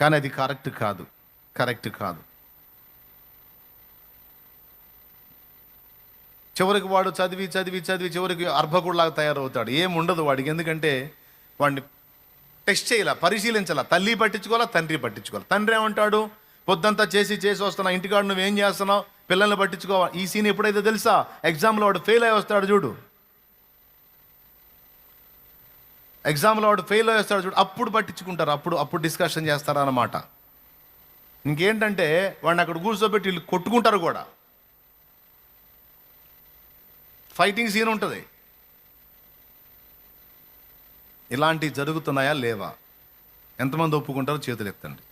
కానీ అది కరెక్ట్ కాదు. కరెక్ట్ కాదు. చివరికి వాడు చదివి చదివి చదివి చివరికి అర్భకుడులాగా తయారవుతాడు. ఏం ఉండదు వాడికి. ఎందుకంటే వాడిని టెస్ట్ చేయాల పరిశీలించాల? తల్లి పట్టించుకోవాలా? తండ్రి పట్టించుకోవాలి? తండ్రి ఏమంటాడు? పొద్దంతా చేసి చేసి వస్తున్నా ఇంటికాడు నువ్వేం చేస్తున్నావు? పిల్లల్ని పట్టించుకోవాలి ఈ సీన్ ఎప్పుడైతే తెలుసా? ఎగ్జామ్లో వాడు ఫెయిల్ అయి వస్తాడు చూడు. ఎగ్జామ్లో వాడు ఫెయిల్ అయి చూడు అప్పుడు పట్టించుకుంటారు అప్పుడు అప్పుడు డిస్కషన్ చేస్తారు అన్నమాట ఇంకేంటంటే వాడిని అక్కడ కూర్చోబెట్టి వీళ్ళు కొట్టుకుంటారు కూడా. ఫైటింగ్ సీన్ ఉంటుంది. ఇలాంటివి జరుగుతున్నాయా? లేవా? ఎంతమంది ఒప్పుకుంటారో చేతులు ఎత్తండి.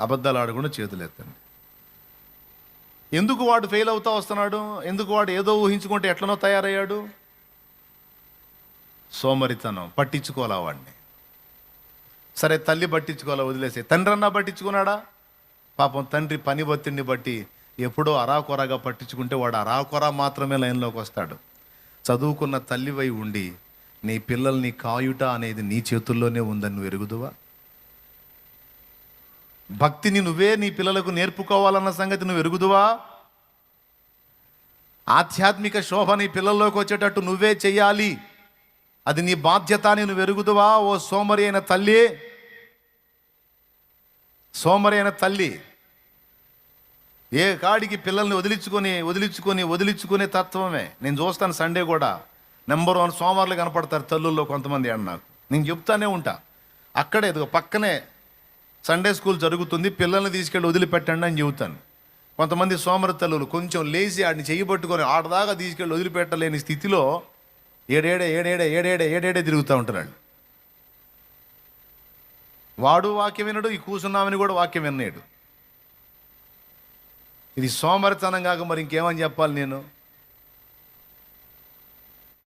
అబద్ధాలు ఆడకుండా చేతులు ఎత్తండి. ఎందుకు వాడు ఫెయిల్ అవుతా వస్తున్నాడు? ఎందుకు వాడు ఏదో ఊహించుకుంటే ఎట్లనో తయారయ్యాడు? సోమరితనం పట్టించుకోవాలా వాడిని సరే తల్లి పట్టించుకోవాలా వదిలేసి. తండ్రి అన్నా పట్టించుకున్నాడా? పాపం తండ్రి పని ఒత్తిడిని బట్టి ఎప్పుడో అరాకొరగా పట్టించుకుంటే వాడు అరాకొర మాత్రమే లైన్లోకి వస్తాడు. చదువుకున్న తల్లివై ఉండి నీ పిల్లల్ని కాయుట అనేది నీ చేతుల్లోనే ఉందని నువ్వు ఎరుగుదువా? భక్తిని నువ్వే నీ పిల్లలకు నేర్పుకోవాలన్న సంగతి నువ్వు ఎరుగుదువా? ఆధ్యాత్మిక శోభ నీ పిల్లల్లోకి వచ్చేటట్టు నువ్వే చేయాలి అది నీ బాధ్యత నేను నువ్వు ఓ సోమరి అయిన తల్లి. సోమరి అయిన తల్లి. ఏ కాడికి పిల్లల్ని వదిలించుకొని వదిలించుకొని వదిలించుకునే తత్వమే. నేను చూస్తాను సండే కూడా. నెంబర్ వన్ సోమవారాలు కనపడతారు తల్లుల్లో కొంతమంది అన్న నాకు. నేను చెప్తానే ఉంటా. అక్కడే ఇదిగో పక్కనే సండే స్కూల్ జరుగుతుంది. పిల్లల్ని తీసుకెళ్ళి వదిలిపెట్టండి అని చెబుతాను. కొంతమంది సోమర తల్లులు కొంచెం లేచి ఆడిని చెయ్యి పట్టుకొని ఆడదాకా తీసుకెళ్ళి వదిలిపెట్టలేని స్థితిలో ఏడేడే ఏడేడే ఏడేడే ఏడేడే తిరుగుతూ ఉంటారు వాడు వాక్యం వినడు ఈ కూసున్నామని కూడా వాక్యం విన్నాడు ఇది సోమరితనం కాక మరి ఇంకేమని చెప్పాలి నేను?